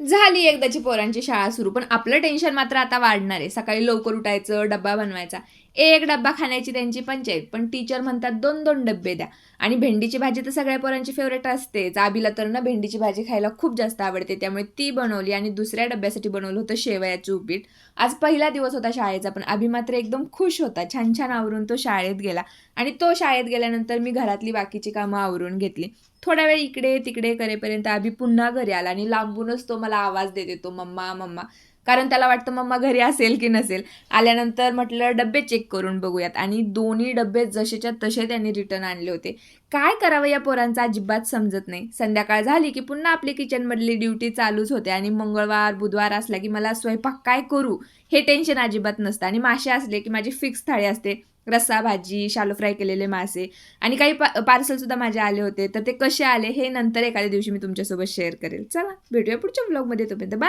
झाली एकदाची पोरांची शाळा सुरू पण आपलं टेन्शन मात्र आता वाढणार आहे. सकाळी लवकर उठायचं डब्बा बनवायचा. एक डब्बा खाण्याची त्यांची पंचायत पण टीचर म्हणतात दोन दोन डब्बे द्या. आणि भेंडीची भाजी तर सगळ्या पोरांची फेवरेट असतेच. आबीला तर ना भेंडीची भाजी खायला खूप जास्त आवडते त्यामुळे ती बनवली आणि दुसऱ्या डब्यासाठी बनवलं होतं शेवयाचं उपीट. आज पहिला दिवस होता शाळेचा पण आबी मात्र एकदम खुश होता. छान छान आवरून तो शाळेत गेला आणि तो शाळेत गेल्यानंतर मी घरातली बाकीची कामं आवरून घेतली. थोडा वेळ इकडे तिकडे करेपर्यंत आभी पुन्हा घरी आला आणि लांबूनच तो मला आवाज देत येतो मम्मा मम्मा. कारण त्याला वाटतं मम्मा घरी असेल की नसेल. आल्यानंतर म्हटलं डब्बे चेक करून बघूयात. आणि दोन्ही डब्बे जसेच्या तसे त्यांनी रिटर्न आणले होते. काय करावं या पोरांचा? अजिबात समजत नाही. संध्याकाळ झाली की पुन्हा आपली किचनमधली ड्युटी चालूच होते आणि मंगळवार बुधवार असला की मला स्वयंपाक काय करू? हे टेन्शन अजिबात नसतं. आणि मासे असले की माझी फिक्स थाळी असते. रस्सा भाजी शालो फ्राय केलेले मासे आणि काही पा पार्सल सुद्धा माझे आले होते. तर ते कसे आले हे नंतर एखाद्या दिवशी मी तुमच्यासोबत शेअर करेल. चला भेटूया पुढच्या ब्लॉगमध्ये तोपर्यंत. बाय